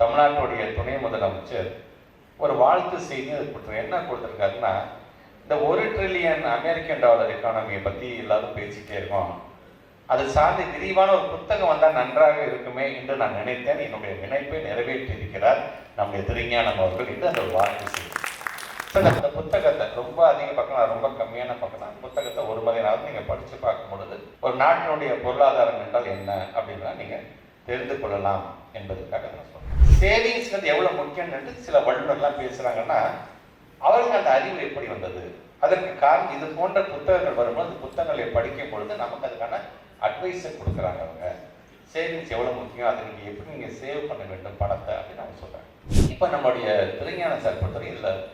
தமிழ்நாட்டுடைய துணை முதலமைச்சர் ஒரு வாழ்த்து செய்தி அது கொடுத்துரு என்ன கொடுத்துருக்காருன்னா இந்த ஒரு ட்ரில்லியன் அமெரிக்கன் டாலர் எக்கானமியை பற்றி எல்லாரும் பேசிட்டே இருக்கோம். அது சார்ந்து விரிவான ஒரு புத்தகம் வந்தால் நன்றாக இருக்குமே என்று நான் நினைத்தேன். என்னுடைய நினைப்பை நிறைவேற்றி இருக்கிறார் நம்முடைய திருஞானம் அவர்கள் என்று அந்த வாழ்த்து செய்தி. ஸோ அந்த புத்தகத்தை ரொம்ப அதிக பக்கம் ரொம்ப கம்மியான பக்கம் தான். புத்தகத்தை ஒரு மதியானாவது நீங்கள் படித்து பார்க்கும் பொழுது ஒரு நாட்டினுடைய பொருளாதாரம் என்றால் என்ன அப்படின்னா நீங்கள் தெரிந்து கொள்ளலாம் என்பதற்காக நான் சொல்றேன். சேவிங்ஸ் வந்து எவ்வளோ முக்கியம் என்று சில வல்லுநர்லாம் பேசுகிறாங்கன்னா அவருக்கு அந்த அறிவு எப்படி வந்தது? அதற்கு காரணம் இது போன்ற புத்தகங்கள் வரும்போது புத்தகங்களை படிக்கும் பொழுது நமக்கு அதுக்கான அட்வைஸை கொடுக்குறாங்க அவங்க. சேவிங்ஸ் எவ்வளோ முக்கியம் அதை நீங்கள் எப்படி நீங்கள் சேவ் பண்ண வேண்டும் பணத்தை அப்படின்னு அவங்க சொல்கிறாங்க இப்போ நம்மளுடைய திருஞான சார் பொறுத்தவரை இதில்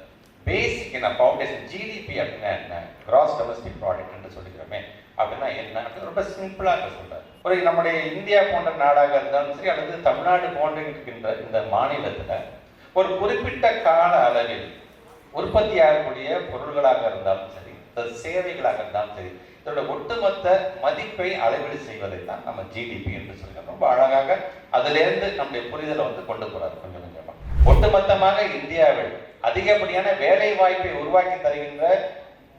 பேசிக் என்ன ஃபவுண்டேஷன் ஜிடிபி அப்படின்னா என்ன? கிராஸ் டொமஸ்டிக் ப்ராடக்ட் என்று சொல்லிக்கிறோமே. அப்படின்னா என்ன? ரொம்ப சிம்பிளாக சொல்கிறார் ஒரு நம்முடைய இந்தியா போன்ற நாடாக இருந்தாலும் சரி அல்லது தமிழ்நாடு போன்ற இருக்கின்ற இந்த மாநிலத்தில் ஒரு குறிப்பிட்ட கால அளவில் உற்பத்தி ஆகக்கூடிய பொருள்களாக இருந்தாலும் சரி சேவைகளாக இருந்தாலும் சரி இதோட ஒட்டுமொத்த மதிப்பை அளவீடு செய்வதை தான் நம்ம ஜிடிபி என்று சொல்கிறோம் ரொம்ப அழகாக அதிலேருந்து நம்முடைய புரிதலை வந்து கொண்டு போறாரு கொஞ்சம் கொஞ்சமாக ஒட்டுமொத்தமாக இந்தியாவில் அதிகப்படியான வேலை வாய்ப்பை உருவாக்கி தருகின்ற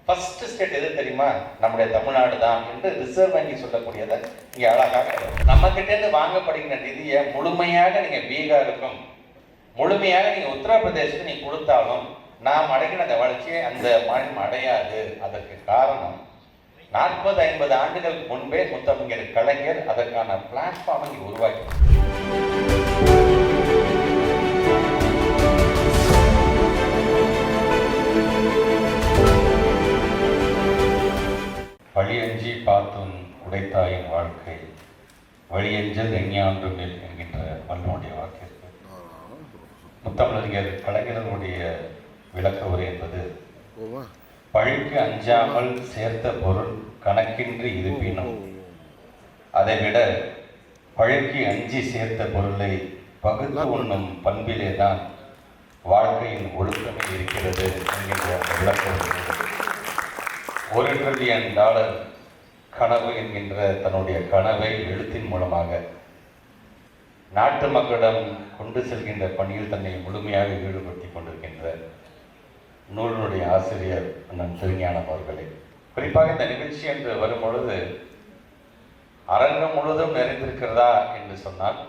ஃபர்ஸ்ட் ஸ்டேட் எது தெரியுமா? நம்முடைய தமிழ்நாடு தான் என்று ரிசர்வ் வங்கி சொல்லக்கூடியதை இங்கே அழகாக நம்ம கிட்டேருந்து வாங்கப்படுகின்ற நிதியை முழுமையாக நீங்கள் பீகாருக்கும் முழுமையாக நீங்கள் உத்தரப்பிரதேசத்துக்கு நீங்கள் கொடுத்தாலும் நாம் அடைகிற அந்த வளர்ச்சியை அந்த மாநிலம் அடையாது. அதற்கு காரணம் நாற்பது ஐம்பது ஆண்டுகளுக்கு முன்பே முத்தமிழர் கலைஞர் அதற்கான பிளாட்ஃபார்மை உருவாக்கி உடைத்தாயின் வாழ்க்கை வழியஞ்சல் எஞ்ஞான்றும் நில் என்கின்ற மன்னனுடைய வாக்கிற்கு. முத்தமிழறிஞர் கலைஞர்களுடைய விளக்க உரை என்பது பழிக்கு அஞ்சாமல் சேர்த்த பொருள் கணக்கின்றி இருப்பினும் அதைவிட பழிக்கு அஞ்சி சேர்த்த பொருளை பகுத்து உண்ணும் பண்பிலே தான் வாழ்க்கையின் ஒழுக்கமே இருக்கிறது என்கின்ற அந்த விளக்க உரை. ஒரு ட்ரில்லியன் டாலர் கனவு என்கின்ற தன்னுடைய கனவை எழுத்தின் மூலமாக நாட்டு மக்களிடம் கொண்டு செல்கின்ற பணியில் தன்னை முழுமையாக ஈடுபடுத்திக் கொண்டிருக்கின்ற நூலினுடைய ஆசிரியர் அண்ணன் திருஞானம் அவர்களே. குறிப்பாக இந்த நிகழ்ச்சி என்று வரும்பொழுது அரங்கம் முழுவதும் நிறைந்திருக்கிறதா என்று சொன்னால்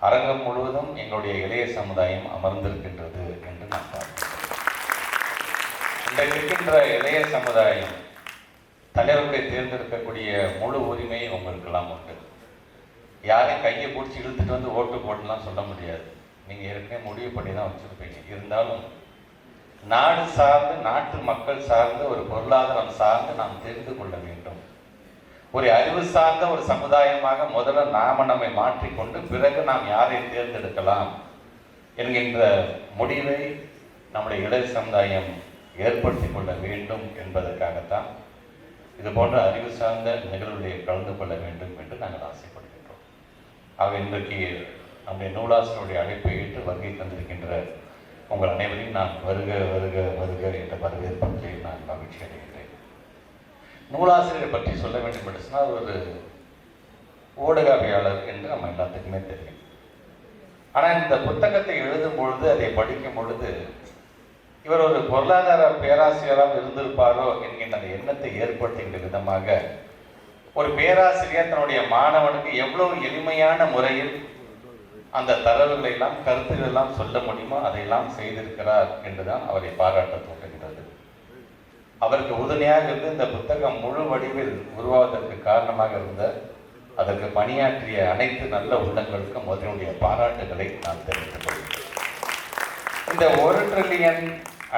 அரங்கம் முழுவதும் எங்களுடைய இளைய சமுதாயம் அமர்ந்திருக்கின்றது என்று நான் பார்க்கிறேன். இன்றைக்கு இருக்கின்ற இளைய சமுதாயம் தலைவர்களை தேர்ந்தெடுக்கக்கூடிய முழு உரிமை உங்களுக்கெல்லாம் உண்டு. யாரையும் கையை பிடிச்சி இழுத்துட்டு வந்து ஓட்டு போடலாம் சொல்ல முடியாது. நீங்கள் ஏற்கனவே முடிவு பண்ணி தான் வச்சுருப்பீங்க. இருந்தாலும் நாடு சார்ந்து நாட்டு மக்கள் சார்ந்து ஒரு பொருளாதாரம் சார்ந்து நாம் தெரிந்து கொள்ள வேண்டும். ஒரு அறிவு சார்ந்த ஒரு சமுதாயமாக முதல்ல நாம நம்மை மாற்றிக்கொண்டு பிறகு நாம் யாரை தேர்ந்தெடுக்கலாம் என்கின்ற முடிவை நம்முடைய இளைய சமுதாயம் ஏற்படுத்தி கொள்ள வேண்டும் என்பதற்காகத்தான் இது போன்ற அறிவு சார்ந்த நிகழ்வுகளை கலந்து கொள்ள வேண்டும் என்று நாங்கள் ஆசைப்படுகின்றோம். ஆக இன்றைக்கு நம்முடைய நூலாசிரியருடைய அழைப்பை ஏற்று வருகை தந்திருக்கின்ற உங்கள் அனைவரையும் நான் வருக வருக வருக என்ற வரவேற்பை நான் மகிழ்ச்சி அடைகின்றேன். நூலாசிரியரை பற்றி சொல்ல வேண்டும் என்று சொன்னால் ஒரு ஊடகவியாளர் என்று நம்ம எல்லாத்துக்குமே தெரியும். ஆனால் இந்த புத்தகத்தை எழுதும் பொழுது அதை படிக்கும் பொழுது இவர் ஒரு பொருளாதார பேராசிரியராக இருந்திருப்பாரோ என்கின்ற அந்த எண்ணத்தை ஏற்படுத்துகின்ற விதமாக ஒரு பேராசிரியர் தன்னுடைய மாணவனுக்கு எவ்வளவு எளிமையான முறையில் அந்த தரவுகளை எல்லாம் கருத்துக்கள் எல்லாம் சொல்ல முடியுமோ அதையெல்லாம் செய்திருக்கிறார் என்றுதான் அவரை பாராட்ட தோன்றுகிறது அவருக்கு உறுதுணையாக இருந்து இந்த புத்தகம் முழு வடிவில் உருவாவதற்கு காரணமாக இருந்த அதற்கு பணியாற்றிய அனைத்து நல்ல உள்ளங்களுக்கும் அதனுடைய பாராட்டுகளை நான் தெரிவித்துக் கொள்கிறேன். இந்த ஒரு ட்ரில்லியன்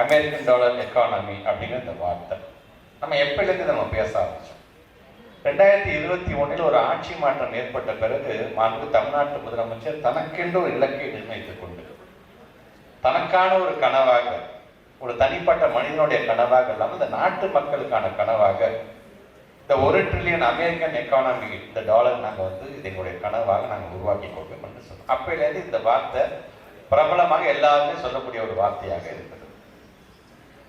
அமெரிக்கன் டாலர் எக்கானமி அப்படிங்கிற இந்த வார்த்தை. நம்ம எப்பயிலேருந்து நம்ம பேச ஆரம்பிச்சோம்? ரெண்டாயிரத்தி இருபத்தி ஒன்றில் ஒரு ஆட்சி மாற்றம் ஏற்பட்ட பிறகு மாண்பு தமிழ்நாட்டு முதலமைச்சர் தனக்கென்று ஒரு இலக்கை நிர்ணயித்துக் கொண்டு தனக்கான ஒரு கனவாக ஒரு தனிப்பட்ட மனிதனுடைய கனவாக இல்லாமல் இந்த நாட்டு மக்களுக்கான கனவாக இந்த ஒரு ட்ரில்லியன் அமெரிக்கன் எக்கானமி இந்த டாலர் நாங்கள் வந்து இது எங்களுடைய கனவாக நாங்கள் உருவாக்கி கொடுக்கணும்னு சொன்னோம். அப்போலேருந்து இந்த வார்த்தை பிரபலமாக எல்லாருமே சொல்லக்கூடிய ஒரு வார்த்தையாக இருக்குது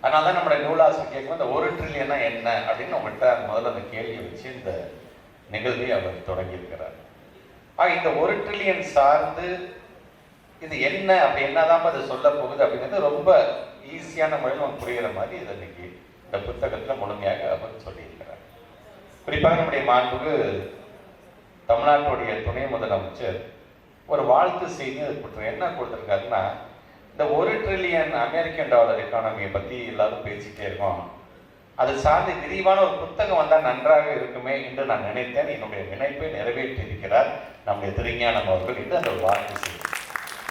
அதனால தான் நம்மளுடைய நூலாசிரியர் கேட்கும் இந்த ஒரு ட்ரில்லியனா என்ன அப்படின்னு உங்கள்கிட்ட முதல்ல அந்த கேள்வியை வச்சு இந்த நிகழ்வை அவர் தொடங்கியிருக்கிறார். ஆக இந்த ஒரு ட்ரில்லியன் சார்ந்து இது என்ன அப்படி என்னதான் அது சொல்ல போகுது அப்படிங்கிறது ரொம்ப ஈஸியான முறையில் நம்ம புரிகிற மாதிரி இது இன்னைக்கு இந்த புத்தகத்தில் முழுமையாக அவர் சொல்லியிருக்கிறார். குறிப்பாக நம்முடைய மாண்புக்கு தமிழ்நாட்டுடைய துணை முதலமைச்சர் ஒரு வாழ்த்து செய்தி அது என்ன கொடுத்துருக்காருன்னா இந்த ஒரு ட்ரில்லியன் அமெரிக்கன் டாலர் எக்கானமியை பற்றி எல்லாரும் பேசிட்டே இருக்கோம். அது சார்ந்து விரிவான ஒரு புத்தகம் வந்தால் நன்றாக இருக்குமே என்று நான் நினைத்தேன். என்னுடைய நினைப்பை நிறைவேற்றி இருக்கிறார் நம்முடைய திருஞானம் அவர்கள் என்று அந்த ஒரு வாழ்த்து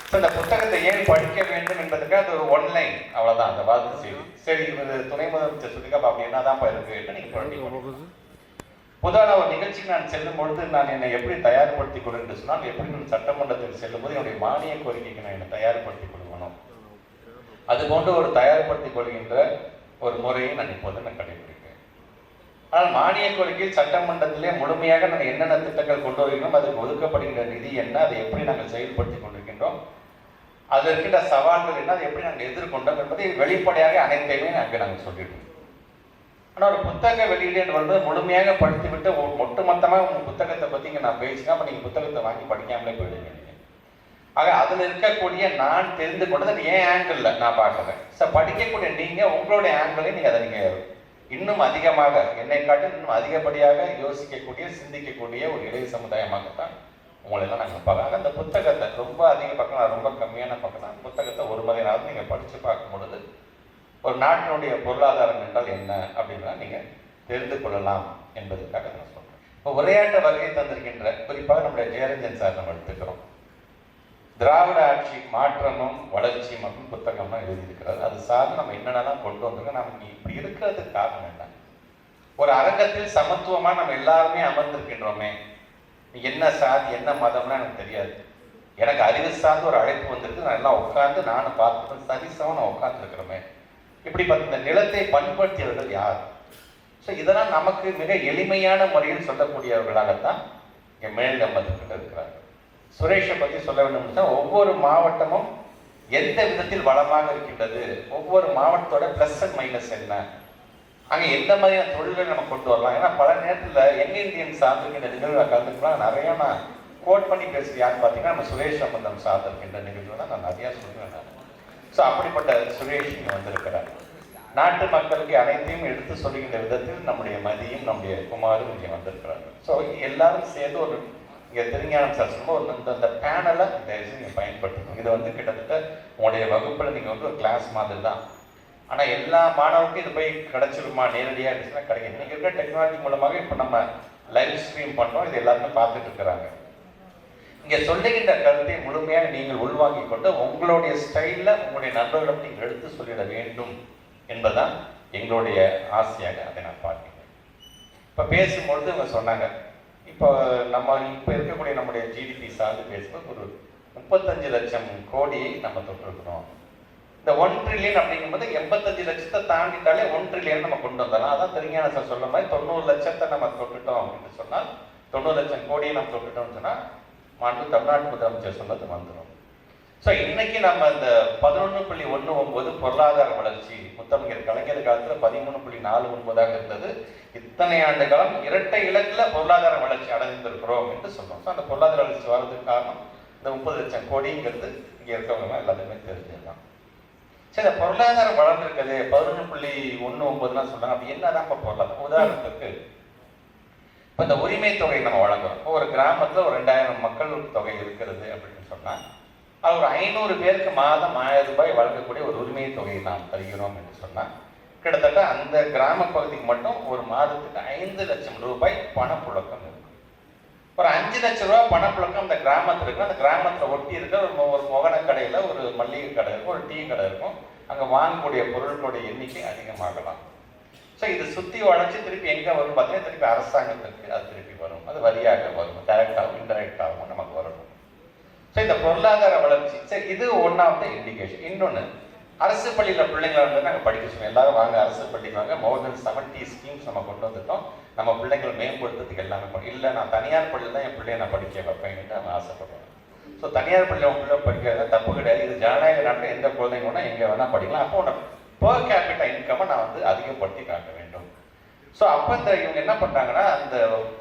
ஸோ இந்த புத்தகத்தை ஏன் படிக்க வேண்டும் என்பதற்கு அது ஒரு ஒன்லைன் அவ்வளோதான் அந்த வாழ்த்து செய்தி. சரி இவர் துணை முதலமைச்சர் சொல்லிக்கா அப்படி என்னதான் இருக்கு என்று நீங்கள் குழந்தை பொதுவான ஒரு நிகழ்ச்சிக்கு நான் செல்லும் பொழுது நான் என்னை எப்படி தயார்படுத்திக் கொள்வேன் என்று சொன்னால் எப்படி நான் சட்டமன்றத்தில் செல்லும் போது என்னுடைய மானிய கோரிக்கைக்கு நான் என்னை தயார்படுத்திக் அது போன்று ஒரு தயார்படுத்திக் கொள்கின்ற ஒரு முறையை நான் இப்போது நான் கடைபிடிக்கிறேன் ஆனால் மானிய கோரிக்கையில் சட்டமன்றத்திலே முழுமையாக நாங்கள் என்னென்ன திட்டங்கள் கொண்டு வருகிறோம் அதுக்கு ஒதுக்கப்படுகின்ற நிதி என்ன அதை எப்படி நாங்கள் செயல்படுத்திக் கொண்டிருக்கின்றோம் அதில் இருக்கின்ற சவால்கள் என்ன அதை எப்படி நாங்கள் எதிர்கொண்டோம் என்பதை வெளிப்படையாக அனைத்தையுமே அங்கே நாங்கள் சொல்லிடுவோம். ஆனால் ஒரு புத்தக வெளியீடு என்று வந்து முழுமையாக படித்து விட்டு ஒட்டுமொத்தமாக உங்கள் புத்தகத்தை பற்றி இங்கே நான் பேசினா அப்போ நீங்கள் புத்தகத்தை வாங்கி படிக்காமலே போயிடுவீங்க. ஆக அதில் இருக்கக்கூடிய நான் தெரிந்து கொண்டது என் ஏன் ஆங்கிளில் நான் பார்க்குறேன். ஸோ படிக்கக்கூடிய நீங்கள் உங்களுடைய ஆங்கிளை நீங்கள் அதை நீங்கள் இன்னும் அதிகமாக என்னை காட்டி இன்னும் அதிகப்படியாக யோசிக்கக்கூடிய சிந்திக்கக்கூடிய ஒரு இளைய சமுதாயமாகத்தான் உங்களெல்லாம் நாங்கள் பார்க்க அந்த புத்தகத்தை ரொம்ப அதிக பக்கம் ரொம்ப கம்மியான பக்கம் தான். புத்தகத்தை ஒரு முறையினாவது நீங்கள் படித்து பார்க்கும் பொழுது ஒரு நாட்டினுடைய பொருளாதாரம் என்றால் என்ன அப்படின்னா நீங்கள் தெரிந்து கொள்ளலாம் என்பதற்காக நான் சொல்கிறேன் இப்போ உரையாட்ட வகையை தந்திருக்கின்ற குறிப்பாக நம்முடைய ஜெயரஞ்சன் சார் நம்ம எடுத்துக்கிறோம். திராவிட ஆட்சி மாற்றமும் வளர்ச்சியும் அப்படின்னு புத்தகம்லாம் எழுதியிருக்கிறார். அது சார்ந்து நம்ம என்னென்னலாம் கொண்டு வந்திருக்கோம் நம்ம இப்படி இருக்கிறதுக்கு காரணம் என்ன? ஒரு அரங்கத்தில் சமத்துவமாக நம்ம எல்லாருமே அமர்ந்திருக்கின்றோமே என்ன சாதி என்ன மதம்னா எனக்கு தெரியாது. எனக்கு அறிவு சார்ந்த ஒரு அழைப்பு வந்திருக்கு. நான் எல்லாம் உட்காந்து நானும் பார்த்துட்டு சரிசமாக நான் உட்காந்துருக்கிறோமே இப்படி இந்த நிலத்தை பண்படுத்தியவர்கள் யார்? ஸோ இதெல்லாம் நமக்கு மிக எளிமையான முறையில் சொல்லக்கூடியவர்களாகத்தான் இங்கே மேலிடம் வந்துக்கிட்டு இருக்கிறார்கள். சுரேஷை பற்றி சொல்ல வேண்டும் தான் ஒவ்வொரு மாவட்டமும் எந்த விதத்தில் வளமாக இருக்கின்றது ஒவ்வொரு மாவட்டத்தோட ப்ளஸ் அண்ட் மைனஸ் என்ன அங்கே எந்த மாதிரியான தொழில்களை நம்ம கொண்டு வரலாம்? ஏன்னா பல நேரத்தில் எங்க இந்தியன் சார்ந்திருக்கின்ற நிகழ்வுகளை கலந்துக்கலாம். நிறையா நான் கோட் பண்ணி பேசுறது யாருன்னு பார்த்தீங்கன்னா நம்ம சுரேஷ் சம்பந்தம் சார்ந்திருக்கின்ற நிகழ்வு தான் நான் நிறையா சொல்லுவேன் நான். ஸோ அப்படிப்பட்ட சுரேஷ் இங்கே வந்திருக்கிறார். நாட்டு மக்களுக்கு அனைத்தையும் எடுத்து சொல்லுகின்ற விதத்தில் நம்முடைய மதியும் நம்முடைய குமாரும் இங்கே வந்திருக்கிறார்கள். ஸோ எல்லாரும் சேர்ந்து ஒரு இங்கே திருஞானம் சார் சொல்லும்போது அந்த இந்த பேனலை தயவுசெய்து நீங்கள் பயன்படுத்தணும். இது வந்து கிட்டத்தட்ட உங்களுடைய வகுப்பில் நீங்கள் வந்து ஒரு கிளாஸ் மாதிரி தான் ஆனால் எல்லா மாணவருக்கும் இது போய் கிடச்சிருமா? நேரடியாக இருந்துச்சுன்னா கிடைக்கும் நீங்கள் இருக்கிற டெக்னாலஜி மூலமாக இப்போ நம்ம லைவ் ஸ்ட்ரீம் பண்ணுறோம் இது எல்லாருமே பார்த்துட்டு இருக்கிறாங்க. இங்கே சொல்லுகின்ற கருத்தை முழுமையாக நீங்கள் உள்வாங்கி கொண்டு உங்களுடைய ஸ்டைலில் உங்களுடைய நண்பர்களிடம் நீங்கள் எடுத்து சொல்லிட வேண்டும் என்பதுதான் எங்களுடைய ஆசையாக அதை நான் பார்க்கிறேன். இப்போ பேசும்பொழுது அவங்க சொன்னாங்க இப்போ நம்ம இப்போ இருக்கக்கூடிய நம்முடைய ஜிடிபி சார்ந்து பேசும்போது ஒரு முப்பத்தஞ்சு லட்சம் கோடியை நம்ம தொட்டிருக்கிறோம். இந்த ஒன் ட்ரில்லியன் அப்படிங்கும்போது எண்பத்தஞ்சு லட்சத்தை தாண்டிட்டாலே ஒன் ட்ரில்லியன் நம்ம கொண்டு வந்தலாம் அதான் தெரிஞ்சான சார் சொல்ல மாதிரி தொண்ணூறு லட்சத்தை நம்ம தொட்டுட்டோம் அப்படின்னு சொன்னால் தொண்ணூறு லட்சம் கோடியை நம்ம தொட்டுட்டோம்னு சொன்னால் மாண்பு தமிழ்நாட்டு முதலமைச்சர் சொன்னது வந்துடும். ஸோ இன்னைக்கு நம்ம இந்த பதினொன்று புள்ளி ஒன்று ஒன்பது பொருளாதார வளர்ச்சி. முத்தமிழர் கலைஞர் காலத்தில் பதிமூணு புள்ளி நாலு ஒன்பதாக இருந்தது. இத்தனை ஆண்டு காலம் இரட்டை இலக்கில் பொருளாதார வளர்ச்சி அடைந்திருக்கிறோம் என்று சொன்னோம். ஸோ அந்த பொருளாதார வளர்ச்சி வர்றதுக்கு காரணம் இந்த முப்பது லட்சம் கோடிங்கிறது இங்கே இருக்கவங்க எல்லாத்துக்குமே தெரிஞ்சிடலாம் சரி இந்த பொருளாதாரம் வளர்ந்துருக்குது பதினொன்று புள்ளி ஒன்று ஒன்பதுலாம் சொன்னாங்க. அப்படி என்னதான் இப்போ பொருளாதாரம் உதாரணத்துக்கு இப்போ இந்த உரிமை தொகை நம்ம வழங்குறோம். இப்போ ஒரு கிராமத்தில் ஒரு ரெண்டாயிரம் மக்கள் தொகை இருக்கிறது அப்படின்னு சொன்னால் அது ஒரு ஐநூறு பேருக்கு மாதம் ஆயிரம் ரூபாய் வழங்கக்கூடிய ஒரு உரிமை தொகையை நாம் தருகிறோம் என்று சொன்னால் கிட்டத்தட்ட அந்த கிராம பகுதிக்கு மட்டும் ஒரு மாதத்துக்கு ஐந்து லட்சம் ரூபாய் பணப்புழக்கம் இருக்கும் ஒரு அஞ்சு லட்சம் ரூபாய் பணப்புழக்கம் அந்த கிராமத்தில் இருக்கும் அந்த கிராமத்தில் ஒட்டி இருக்க ஒரு ஒரு மொகன கடையில் ஒரு மல்லிகை கடை இருக்கும் ஒரு டீ கடை இருக்கும். அங்கே வாங்கக்கூடிய பொருட்களுடைய எண்ணிக்கை அதிகமாகலாம். ஸோ இது சுற்றி வளைச்சி திருப்பி எங்கே வரும் பார்த்தீங்கன்னா திருப்பி அரசாங்கத்திற்கு அது திருப்பி வரும். அது வரியாக வரும். டைரக்டாகவும் இன்டெரக்டாகவும் நமக்கு வரணும் இந்த பொருளாதார வளர்ச்சி. சரி இது ஒன் ஆஃப் த இண்டிகேஷன் இன்னொன்று அரசு பள்ளியில் பிள்ளைங்களை வந்து நாங்கள் படிக்க சொல்லுவோம் எல்லாரும் வாங்க அரசு பள்ளிக்கு வாங்க. மோர் தென் செவன்ட்டி ஸ்கீம்ஸ் நம்ம கொண்டு வந்துட்டோம். நம்ம பிள்ளைங்கள் மேம்படுத்துறதுக்கு எல்லாமே இல்லை நான் தனியார் பள்ளியில் தான் என் பிள்ளைய நான் படிக்க வைப்பேன்ட்டு நான் ஆசைப்படுறேன் ஸோ தனியார் பள்ளியில் உங்க பிள்ளை படிக்கிறது தப்பு கிடையாது. இது ஜனநாயக நாட்டில் எந்த குழந்தைங்க வேணால் எங்கே வேணால் படிக்கலாம். அப்போ பர் கேபிட்டா இன்கம்மை நான் வந்து அதிகப்படுத்தி காட்ட வேண்டும். ஸோ அப்போ இந்த இவங்க என்ன பண்ணுறாங்கன்னா அந்த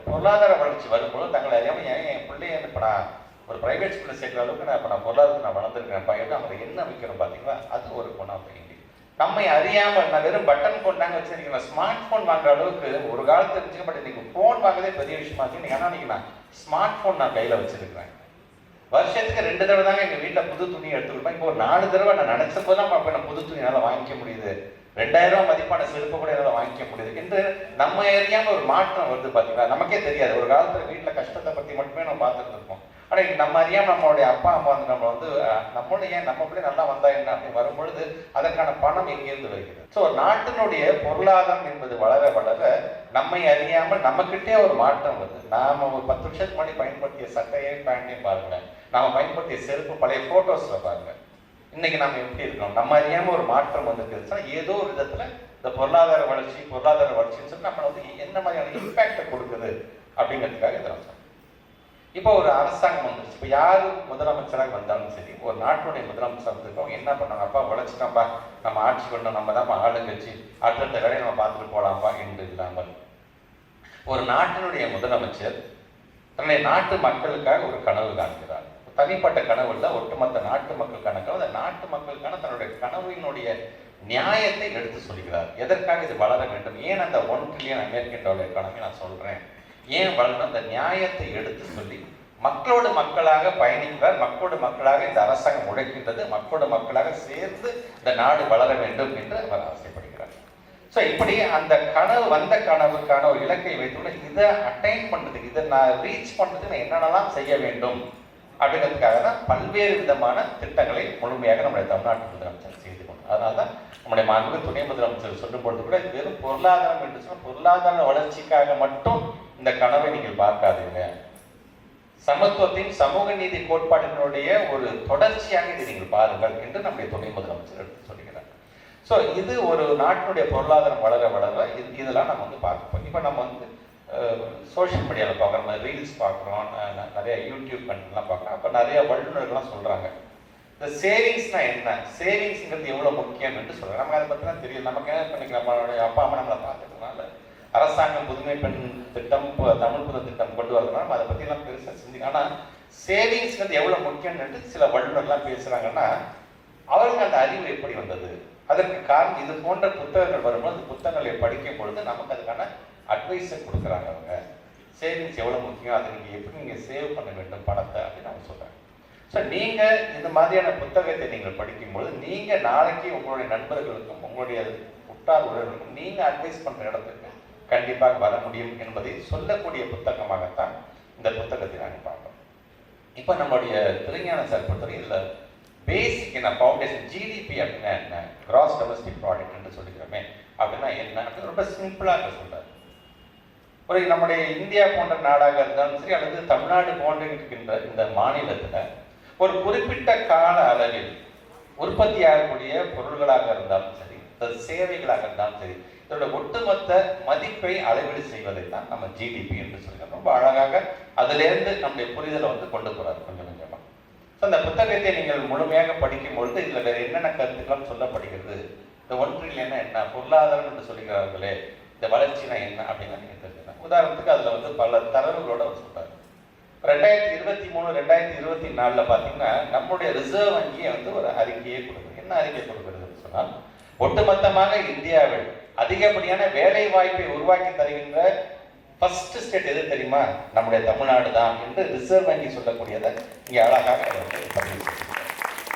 பொருளாதார வளர்ச்சி வரும்போது தங்களை அறியாமல் ஏன் என் பிள்ளைய இப்போ நான் ஒரு பிரைவேட் ஸ்கூலில் சேர்க்குற அளவுக்கு நான் இப்போ நான் பொருளாதாரத்தை நான் வளர்ந்துருக்கேன். பையன் அவங்க என்ன வைக்கிறோம் பார்த்தீங்களா அது ஒரு குணம் ஆஃப் நம்மை அறியாமல் நான் வெறும் பட்டன் ஃபோன் தாங்க வச்சிருக்கேன் ஸ்மார்ட் ஃபோன் வாங்குற அளவுக்கு ஒரு காலத்தில் இருந்துச்சு பட் இன்னைக்கு ஃபோன் வாங்குறதே பெரிய விஷயமா இருக்கு ஏன்னா இன்னைக்கு நான் ஸ்மார்ட் ஃபோன் நான் கையில் வச்சிருக்கிறேன். வருஷத்துக்கு ரெண்டு தடவை தாங்க எங்கள் வீட்டில் புது துணி எடுத்து இப்போ ஒரு நாலு தடவை நான் நினைச்ச போது தான் பார்ப்பேன் நான் புது துணி என்னால் வாங்கிக்க முடியுது. ரெண்டாயிரம் ரூபாய் மதிப்பான செருப்பு கூட என்னால் வாங்கிக்க முடியுது. என்று நம்ம ஏரியாமல் ஒரு மாற்றம் வருது பார்த்தீங்களா நமக்கே தெரியாது. ஒரு காலத்தில் வீட்டில் கஷ்டத்தை பற்றி மட்டுமே நம்ம பார்த்துட்டு இருப்போம். ஆனால் நம்ம அறியாமல் நம்மளுடைய அப்பா அம்மா வந்து நம்ம வந்து நம்மளும் ஏன் நம்ம பிள்ளை நல்லா வந்தா என்ன? அப்படின்னு வரும்பொழுது அதற்கான பணம் எங்கேருந்து வருகிறது? ஸோ நாட்டினுடைய பொருளாதாரம் என்பது வளர வளர நம்மை அறியாமல் நம்மக்கிட்டே ஒரு மாற்றம் வருது. நாம் ஒரு பத்து வருஷத்துக்கு முன்னாடி பயன்படுத்திய சட்டையும் பேண்டையும் பாருங்களேன். நாம் பயன்படுத்திய செருப்பு பழைய ஃபோட்டோஸில் பாருங்க இன்னைக்கு நம்ம எப்படி இருக்கோம்? நம்ம அறியாமல் ஒரு மாற்றம் வந்துருக்குதுன்னா ஏதோ ஒரு விதத்தில் இந்த பொருளாதார வளர்ச்சி பொருளாதார வளர்ச்சின்னு சொல்லி நம்மளை வந்து என்ன மாதிரியான இம்பேக்டை கொடுக்குது? அப்படிங்கிறதுக்காக இதை நான் இப்போ ஒரு அரசாங்கம் வந்துருச்சு. இப்போ யார் முதலமைச்சராக வந்தாலும் சரி ஒரு நாட்டுடைய முதலமைச்சர் வந்திருக்கோம் என்ன பண்ணாங்க? அப்பா உழைச்சிட்டோம்ப்பா நம்ம ஆட்சி பண்ணோம் நம்ம தான் ஆளுங்கட்சி. அடுத்தடுத்த வேலையை நம்ம பார்த்துட்டு போகலாம்ப்பா என்று இல்லாமல் ஒரு நாட்டினுடைய முதலமைச்சர் தன்னுடைய நாட்டு மக்களுக்காக ஒரு கனவு காண்கிறார். தனிப்பட்ட கனவு இல்லை ஒட்டுமொத்த நாட்டு மக்களுக்கான கனவு அந்த நாட்டு மக்களுக்கான தன்னுடைய கனவினுடைய நியாயத்தை எடுத்து சொல்கிறார். எதற்காக இது வளர வேண்டும்? ஏன் அந்த one trillion American dollar economy நான் சொல்றேன்? ஏன் வளரணும் அந்த நியாயத்தை எடுத்து சொல்லி மக்களோடு மக்களாக பயணிக்கிறார் மக்களோடு மக்களாக இந்த அரசாங்கம் உழைக்கின்றது மக்களோடு மக்களாக சேர்ந்து இந்த நாடு வளர வேண்டும் என்று அவர் ஆசைப்படுகிறார். ஸோ இப்படி அந்த கனவு வந்த கனவுக்கான ஒரு இலக்கை வைத்துள்ள இதை அட்டைன் பண்ணுறதுக்கு இதை நான் ரீச் பண்ணுறதுக்கு நான் என்னென்னலாம் செய்ய வேண்டும்? அப்படிங்கிறதுக்காக தான் பல்வேறு விதமான திட்டங்களை முழுமையாக நம்முடைய தமிழ்நாட்டு முதலமைச்சர் செய்து கொண்டு அதனால தான் நம்முடைய மாண்பு துணை முதலமைச்சர் சொல்லும் பொழுது கூட இது வெறும் பொருளாதாரம் என்று சொன்னால் பொருளாதார வளர்ச்சிக்காக மட்டும் இந்த கனவை நீங்கள் பார்க்காதீங்க. சமத்துவத்தின் சமூக நீதி கோட்பாட்டினுடைய ஒரு தொடர்ச்சியாக இதை நீங்கள் பாருங்கள் என்று நம்முடைய துணை முதலமைச்சர் எடுத்து சொல்கிறார். ஸோ இது ஒரு நாட்டினுடைய பொருளாதாரம் வளர வளர இது இதெல்லாம் நம்ம வந்து பார்ப்போம் இப்போ நம்ம வந்து சோஷியல் மீடியாவில் பார்க்குறோம் ரீல்ஸ் பார்க்குறோம் நிறைய யூடியூப் கண்டென்ட்லாம் பார்க்குறோம். அப்போ நிறைய வல்லுநர்கள்லாம் சொல்கிறாங்க இந்த சேவிங்ஸ்னா என்ன? சேவிங்ஸ்ங்கிறது எவ்வளோ முக்கியம் என்று சொல்கிறாங்க நமக்கு அதை பற்றினா தெரியும். நமக்கு என்ன பண்ணிக்கலாம்? நம்மளுடைய அப்பா அம்மா நம்மளை பார்த்துக்கிறதுனால அரசாங்கம் புதுமை பெண் திட்டம் தமிழ் புத திட்டம் கொண்டு வரதுனால நம்ம அதை பற்றிலாம் பெருசாக சிந்திக்க ஆனால் வந்து எவ்வளோ முக்கியம்னு சில வல்லுநர்லாம் பேசுகிறாங்கன்னா அவருக்கு அந்த அறிவு எப்படி வந்தது? அதற்கு காரணம் இது போன்ற புத்தகங்கள் வரும்போது புத்தகங்களை படிக்கும் பொழுது நமக்கு அதுக்கான அட்வைஸை கொடுக்குறாங்க அவங்க. சேவிங்ஸ் எவ்வளோ முக்கியம்? அதை நீங்கள் எப்படி நீங்கள் சேவ் பண்ண வேண்டும் பணத்தை அப்படின்னு அவங்க சொல்கிறாங்க ஸோ நீங்கள் இந்த மாதிரியான புத்தகத்தை நீங்கள் படிக்கும்பொழுது நீங்கள் நாளைக்கு உங்களுடைய நண்பர்களுக்கும் உங்களுடைய உற்றார் உறவுகளுக்கும் நீங்கள் அட்வைஸ் பண்ணுற இடத்துக்கு கண்டிப்பாக வர முடியும் என்பதை சொல்லக்கூடிய புத்தகமாகத்தான் இந்த புத்தகத்தை நாங்கள் பார்ப்போம் இப்போ நம்மளுடைய திருஞான சார் பொறுத்தவரை இதில் பேசிக் என்ன ஃபவுண்டேஷன் ஜிடிபி அப்படின்னா என்ன? கிராஸ் டொமஸ்டிக் ப்ராடக்ட் என்று சொல்லிக்கிறோமே அப்படின்னா என்ன? அப்படின்னு ரொம்ப சிம்பிளாக சொல்கிறார் ஒரு நம்முடைய இந்தியா போன்ற நாடாக இருந்தாலும் சரி அல்லது தமிழ்நாடு போன்ற இருக்கின்ற இந்த மாநிலத்தில் ஒரு குறிப்பிட்ட கால அளவில் உற்பத்தி ஆகக்கூடிய பொருள்களாக இருந்தாலும் சரி சேவைகளாக இருந்தாலும் சரி இதோட ஒட்டுமொத்த மதிப்பை அளவீடு செய்வதை தான் நம்ம ஜிடிபி என்று சொல்கிறோம். ரொம்ப அழகாக அதிலேருந்து நம்முடைய புரிதலை வந்து கொண்டு போறாரு கொஞ்சம் கொஞ்சமாக ஸோ அந்த புத்தகத்தை நீங்கள் முழுமையாக படிக்கும் பொழுது இதில் வேறு என்னென்ன கருத்துக்கள் சொல்லப்படுகிறது? இந்த ஒன்றில் என்ன பொருளாதாரம் என்று சொல்கிறார்களே இந்த வளர்ச்சினா என்ன அப்படின்னு நீங்கள் தெரிஞ்சுக்கலாம் உதாரணத்துக்கு அதில் வந்து பல தரவுகளோட அவர் ரெண்டாயிரத்தி இருபத்தி மூணு ரெண்டாயிரத்தி இருபத்தி நாலில் பார்த்தீங்கன்னா நம்முடைய ரிசர்வ் வங்கியை வந்து ஒரு அறிக்கையை கொடுக்குது. என்ன அறிக்கை கொடுக்குறதுன்னு சொன்னால் ஒட்டுமொத்தமாக இந்தியாவில் அதிகப்படியான வேலை வாய்ப்பை உருவாக்கி தருகின்ற ஃபர்ஸ்ட் ஸ்டேட் எது தெரியுமா? நம்முடைய தமிழ்நாடு தான் என்று ரிசர்வ் வங்கி சொல்லக்கூடியதை இங்கே அழகாக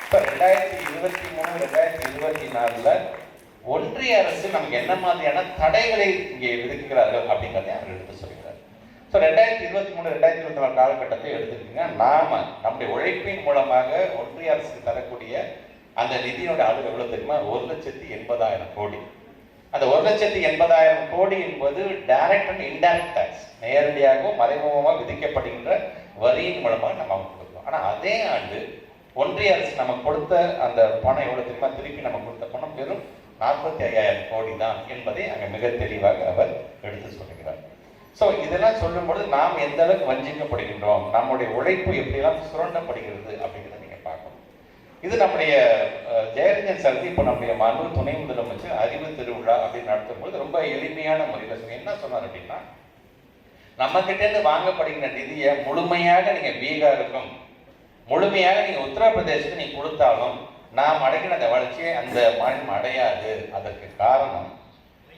இப்போ ரெண்டாயிரத்தி இருபத்தி மூணு ரெண்டாயிரத்தி இருபத்தி நாலில் ஒன்றிய அரசு நமக்கு என்ன மாதிரியான தடைகளை இங்கே விதிக்கிறார்கள் அப்படிங்கிறதை அவர் எடுத்து சொல்கிறார். ஸோ ரெண்டாயிரத்தி இருபத்தி மூணு ரெண்டாயிரத்தி இருபத்தி நாலு காலகட்டத்தை எடுத்துக்கிட்டீங்கன்னா நாம நம்முடைய உழைப்பின் மூலமாக ஒன்றிய அரசுக்கு தரக்கூடிய அந்த நிதியோட அளவு எவ்வளவு தெரியுமா? ஒரு லட்சத்தி எண்பதாயிரம் கோடி. அந்த ஒரு லட்சத்தி எண்பதாயிரம் கோடி என்பது டைரக்ட் அண்ட் இன்டைரக்ட் டேக்ஸ் நேரடியாகவும் மறைமுகமாக விதிக்கப்படுகின்ற வரியின் மூலமாக நம்ம அவங்க கொடுக்குறோம் ஆனால் அதே ஆண்டு ஒன்றிய அரசு நமக்கு கொடுத்த அந்த பணம் எவ்வளோ தெரியுமா? திருப்பி நம்ம கொடுத்த பணம் வெறும் நாற்பத்தி ஐயாயிரம் கோடி தான் என்பதை அங்கே மிக தெளிவாக அவர் எடுத்து சொல்லுகிறார் ஸோ இதெல்லாம் சொல்லும்பொழுது நாம் எந்த அளவுக்கு வஞ்சிக்கப்படுகின்றோம்? நம்முடைய உழைப்பு எப்படியெல்லாம் சுரண்டப்படுகிறது அப்படிங்கிறது இது நம்முடைய ஜெயரஞ்சன் சார் இப்போ நம்முடைய மனு துணை முதலமைச்சர் அறிவு திருவிழா அப்படின்னு நடத்தும்போது ரொம்ப எளிமையான முறையில் என்ன சொன்னார் அப்படின்னா நம்ம வாங்கப்படுகின்ற நிதியை முழுமையாக நீங்கள் பீகாருக்கும் முழுமையாக நீங்கள் உத்தரப்பிரதேசத்துக்கு நீங்கள் கொடுத்தாலும் நாம் அடைகிற அந்த வளர்ச்சியை அந்த மாநிலம் அடையாது. அதற்கு காரணம்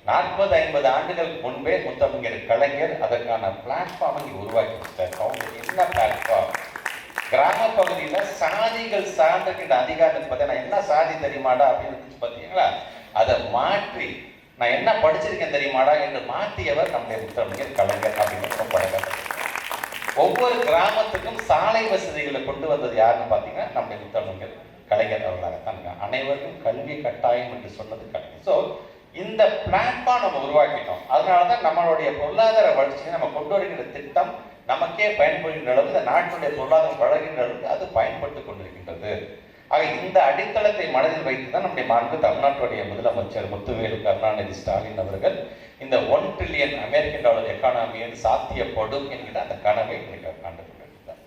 நாற்பது ஐம்பது ஆண்டுகளுக்கு முன்பே முத்தமிழர் கலைஞர் அதற்கான பிளாட்ஃபார்மை உருவாக்கி கொடுத்தார். அவங்க என்ன பிளாட்ஃபார்ம் கிராம பகுதியில சாதிகள் சார்ந்திருக்கின்ற அதிகாரத்தை பத்தி நான் என்ன சாதி தெரியுமாடா அப்படின்னு இருந்துச்சு பார்த்தீங்களா? அதை மாற்றி நான் என்ன படிச்சிருக்கேன் தெரியுமாடா என்று மாற்றியவர் நம்முடைய முத்தமிழர் கலைஞர் அப்படின்னு ரொம்ப ஒவ்வொரு கிராமத்துக்கும் சாலை வசதிகளை கொண்டு வந்தது யாருன்னு பார்த்தீங்கன்னா நம்முடைய முத்தமிழர் கலைஞர் அவர்களாகத்தான் அனைவருக்கும் கல்வி கட்டாயம் என்று சொன்னது கலைஞர் ஸோ இந்த பிளாட்ஃபார்ம் நம்ம உருவாக்கிட்டோம். அதனால தான் நம்மளுடைய பொருளாதார வளர்ச்சியை நம்ம கொண்டு வருகின்ற திட்டம் நமக்கே பயன்படுகின்ற அளவுக்கு இந்த நாட்டினுடைய பொருளாதாரம் வளர்கின்ற அளவுக்கு அது பயன்பட்டு கொண்டிருக்கின்றது. ஆக இந்த அடித்தளத்தை மனதில் வைத்து தான் நம்முடைய மாண்பு தமிழ்நாட்டுடைய முதலமைச்சர் முத்துவேலு கருணாநிதி ஸ்டாலின் அவர்கள் இந்த ஒன் ட்ரில்லியன் அமெரிக்கன் டாலர் எக்கானமியின் சாத்தியப்படும் என்கிற அந்த கனவை இன்னைக்கு கண்டு கொண்டிருக்கிறார்.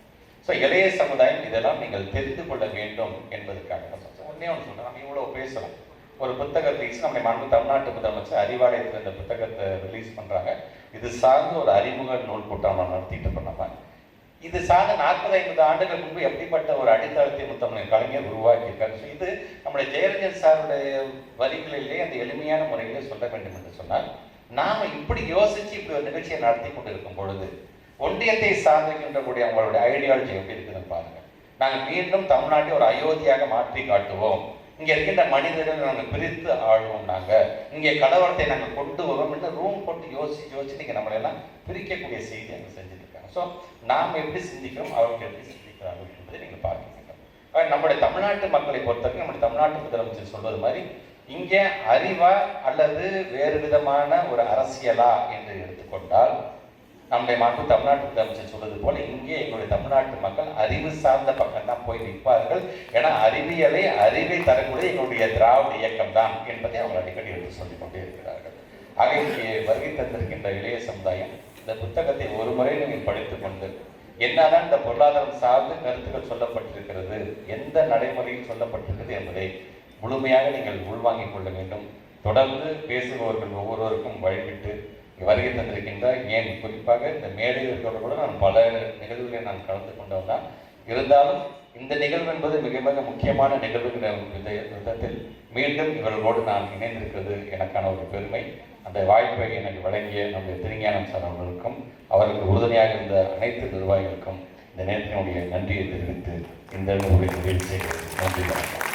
ஸோ இளைய சமுதாயம் இதெல்லாம் நீங்கள் தெரிந்து கொள்ள வேண்டும் என்பதற்காக தான் சொல்றேன். ஒன்று சொல்றேன். நம்ம இவ்வளோ பேசுகிறோம் ஒரு புத்தக ரிலீஸ் நம்முடைய மாண்பு தமிழ்நாட்டு முதலமைச்சர் அறிவாலயத்தில் இந்த புத்தகத்தை ரிலீஸ் பண்ணுறாங்க இது சார்ந்து ஒரு அறிமுக நூல் கூட்டம் நம்ம நடத்திட்டு இருக்கோம் இது சார்ந்த நாற்பது ஐம்பது ஆண்டுகள் முன்பு எப்படிப்பட்ட ஒரு அடித்தளத்தை முத்தமிழ் கலைஞர் உருவாக்கியிருக்காரு. ஸோ இது நம்முடைய ஜெயரஞ்சன் சாருடைய வரிகளிலே அந்த எளிமையான முறையிலே சொல்ல வேண்டும் என்று சொன்னால் நாம் இப்படி யோசிச்சு இப்படி ஒரு நிகழ்ச்சியை நடத்தி கொண்டு இருக்கும் பொழுது ஒன்றியத்தை சார்ந்திருக்கின்ற கூடிய அவங்களுடைய ஐடியாலஜி எப்படி இருக்குதுன்னு பாருங்கள் நாங்கள் மீண்டும் தமிழ்நாட்டை ஒரு அயோத்தியாக மாற்றி காட்டுவோம். இங்கே இருக்கின்ற மனிதர்கள் நாங்கள் பிரித்து ஆழ்வோம் நாங்கள் இங்கே கலவரத்தை நாங்கள் கொண்டு வருவோம் என்று ரூம் போட்டு யோசிச்சு யோசிச்சு நீங்கள் நம்மளை எல்லாம் பிரிக்கக்கூடிய செய்தி அங்கே செஞ்சுட்டு இருக்காங்க ஸோ நாம் எப்படி சிந்திக்கிறோம் அவங்க எப்படி சிந்திக்கிறார்கள் என்பதை நீங்கள் பார்க்க வேண்டும் நம்முடைய தமிழ்நாட்டு மக்களை பொறுத்தவரைக்கும் நம்முடைய தமிழ்நாட்டு முதலமைச்சர் சொல்வது மாதிரி இங்கே அறிவா அல்லது வேறு விதமான ஒரு அரசியலா என்று எடுத்துக்கொண்டால் நம்முடைய மாண்பு தமிழ்நாட்டு முதலமைச்சர் சொல்வது போல இங்கே எங்களுடைய தமிழ்நாட்டு மக்கள் அறிவு சார்ந்த பக்கம் தான் போய் நிற்பார்கள். ஏன்னா அறிவியலை அறிவை தரக்கூடிய எங்களுடைய திராவிட இயக்கம் தான் என்பதை அவங்க அடிக்கடி எடுத்து சொல்லிக் கொண்டே இருக்கிறார்கள். ஆக இங்கே வருகை தந்திருக்கின்ற இளைய சமுதாயம் இந்த புத்தகத்தை ஒரு முறை நீங்கள் படித்துக் கொண்டு என்னதான் இந்த பொருளாதாரம் சார்ந்த கருத்துக்கள் சொல்லப்பட்டிருக்கிறது எந்த நடைமுறையில் சொல்லப்பட்டிருக்கிறது என்பதை முழுமையாக நீங்கள் உள்வாங்கிக் கொள்ள வேண்டும். தொடர்ந்து பேசுபவர்கள் ஒவ்வொருவருக்கும் வழிவிட்டு வருகை தந்திருக்கின்றார் ஏன்? குறிப்பாக இந்த மேடையில் தொடர்புடன் கூட நான் பல நிகழ்வுகளை நான் கலந்து கொண்டவன் தான். இருந்தாலும் இந்த நிகழ்வு என்பது மிக மிக முக்கியமான நிகழ்வுங்கிற விதத்தில் மீண்டும் இவர்களோடு நான் இணைந்திருக்கிறது எனக்கான ஒரு பெருமை. அந்த வாய்ப்பை எனக்கு வழங்கிய நம்முடைய திருஞானம் சார் அவர்களுக்கும் அவர்களுக்கு உறுதுணையாக இருந்த அனைத்து நிர்வாகிகளுக்கும் இந்த நேரத்தினுடைய நன்றியை தெரிவித்து இந்த நிகழ்ச்சியை நன்றி வணக்கம்.